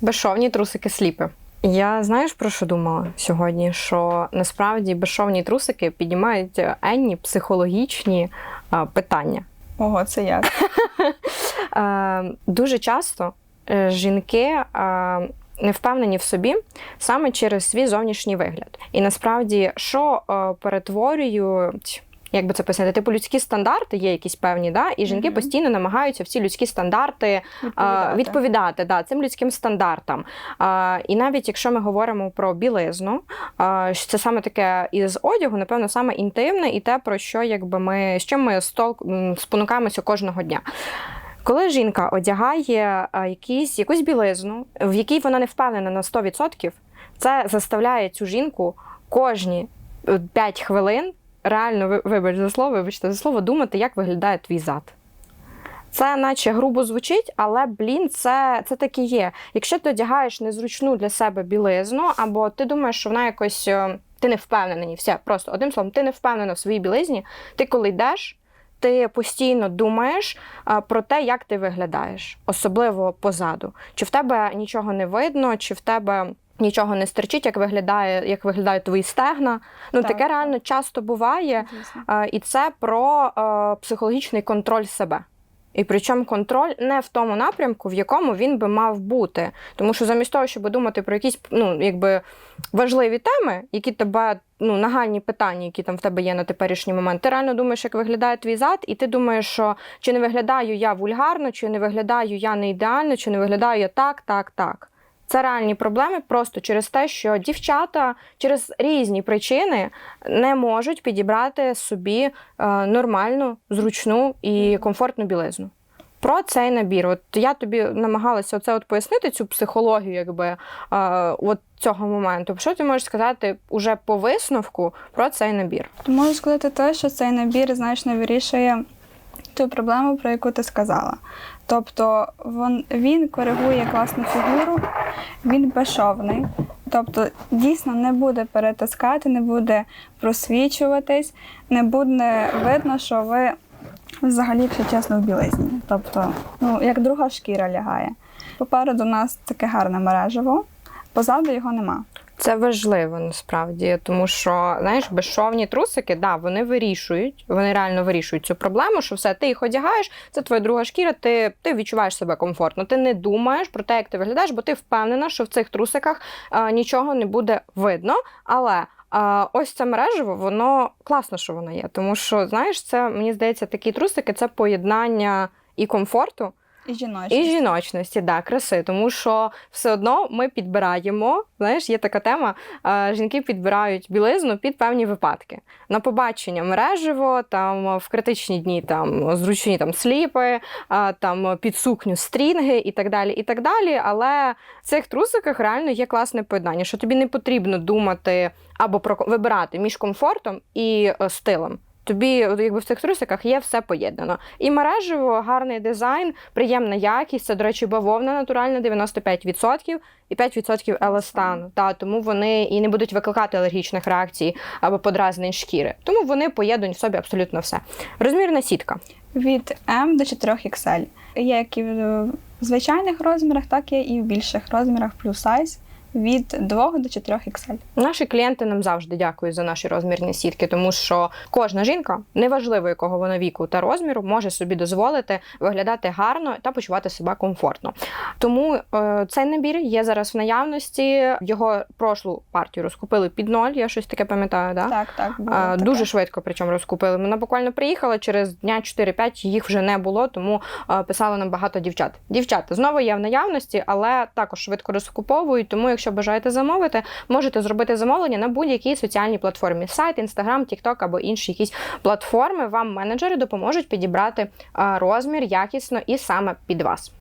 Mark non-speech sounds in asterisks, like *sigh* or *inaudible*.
Безшовні трусики сліпи. Я знаєш про що думала сьогодні? Що насправді безшовні трусики піднімають е, енні психологічні а, питання. Ого, це як? *laughs* Е, дуже часто е, жінки е, не впевнені в собі саме через свій зовнішній вигляд. І насправді, що е, перетворюють. Як би це писати, типу людські стандарти є якісь певні, да? і жінки Мгм. постійно намагаються в ці людські стандарти а, Відповідати. відповідати да, цим людським стандартам. А, і навіть якщо ми говоримо про білизну, а, що це саме таке із одягу, напевно, саме інтимне і те, про що якби ми з чим ми стол, спонукаємося кожного дня. Коли жінка одягає якісь, якусь білизну, в якій вона не впевнена на 100%, це заставляє цю жінку кожні 5 хвилин реально вибач за слово, вибачте за слово, думати, як виглядає твій зад. Це наче грубо звучить, але блін, це, це так і є. Якщо ти одягаєш незручну для себе білизну, або ти думаєш, що вона якось е, ти не впевнена, все, просто одним словом, ти не впевнена в своїй білизні, ти коли йдеш, ти постійно думаєш а, про те, як ти виглядаєш, особливо позаду. Чи в тебе нічого не видно, чи в тебе нічого не стерчить, як виглядає, як виглядають твої стегна. Ну, Так, таке реально часто буває. Звісно. Е, І це про е, психологічний контроль себе. І причому контроль не в тому напрямку, в якому він би мав бути. Тому що замість того, щоб думати про якісь ну, якби, важливі теми, які тебе, ну, нагальні питання, які там в тебе є на теперішній момент, ти реально думаєш, як виглядає твій зад, і ти думаєш, що чи не виглядаю я вульгарно, чи не виглядаю я не ідеально, чи не виглядаю я так, так, так. Це реальні проблеми просто через те, що дівчата через різні причини не можуть підібрати собі е, нормальну, зручну і комфортну білизну. Про цей набір. От я тобі намагалася оце от пояснити цю психологію, якби е, от цього моменту. Що ти можеш сказати уже по висновку про цей набір? Можу сказати те, що цей набір значно вирішує ту проблему, про яку ти сказала. Тобто він, він коригує класну фігуру, він безшовний. Тобто дійсно не буде перетискати, не буде просвічуватись, не буде видно, що ви взагалі, якщо чесно, в білизні. Тобто, ну, як друга шкіра лягає. Попереду у нас таке гарне мережево, позаду його нема. Це важливо насправді, тому що знаєш, безшовні трусики, да, вони вирішують, вони реально вирішують цю проблему, що все, ти їх одягаєш, це твоя друга шкіра, ти, ти відчуваєш себе комфортно. Ти не думаєш про те, як ти виглядаєш, бо ти впевнена, що в цих трусиках а, нічого не буде видно. Але а, ось це мережево, воно класно, що воно є. Тому що, знаєш, це мені здається, такі трусики це поєднання і комфорту. І жіночність. І жіночності, да, краси, тому що все одно ми підбираємо. Знаєш, є така тема. е, Жінки підбирають білизну під певні випадки. На побачення мережево, там в критичні дні там зручні там сліпи, там під сукню стрінги і так далі. і так далі. Але в цих трусиках реально є класне поєднання, що тобі не потрібно думати або про вибирати між комфортом і е, стилем. Тобі якби в цих трусиках є все поєднано. І мережево, гарний дизайн, приємна якість. Це, до речі, бавовна натуральна 95% і 5% еластану. Та, тому вони і не будуть викликати алергічних реакцій або подразнень шкіри. Тому вони поєднують в собі абсолютно все. Розмірна сітка. Від М до 4 XL. Є як і в звичайних розмірах, так і в більших розмірах плюс сайз від 2 до 4 XL. Наші клієнти нам завжди дякують за наші розмірні сітки, тому що кожна жінка, неважливо якого вона віку та розміру, може собі дозволити виглядати гарно та почувати себе комфортно. Тому е, цей набір є зараз в наявності. Його прошлу партію розкупили під ноль. Я щось таке пам'ятаю, да? Так, так. було таке. Дуже швидко, причому розкупили. Вона буквально приїхала через дня 4-5, їх вже не було, тому а, писало нам багато дівчат. Дівчата знову є в наявності, але також швидко розкуповують. Тому, якщо бажаєте замовити, можете зробити замовлення на будь-якій соціальній платформі: сайт, інстаграм, тікток або інші якісь платформи. Вам менеджери допоможуть підібрати розмір якісно і саме під вас.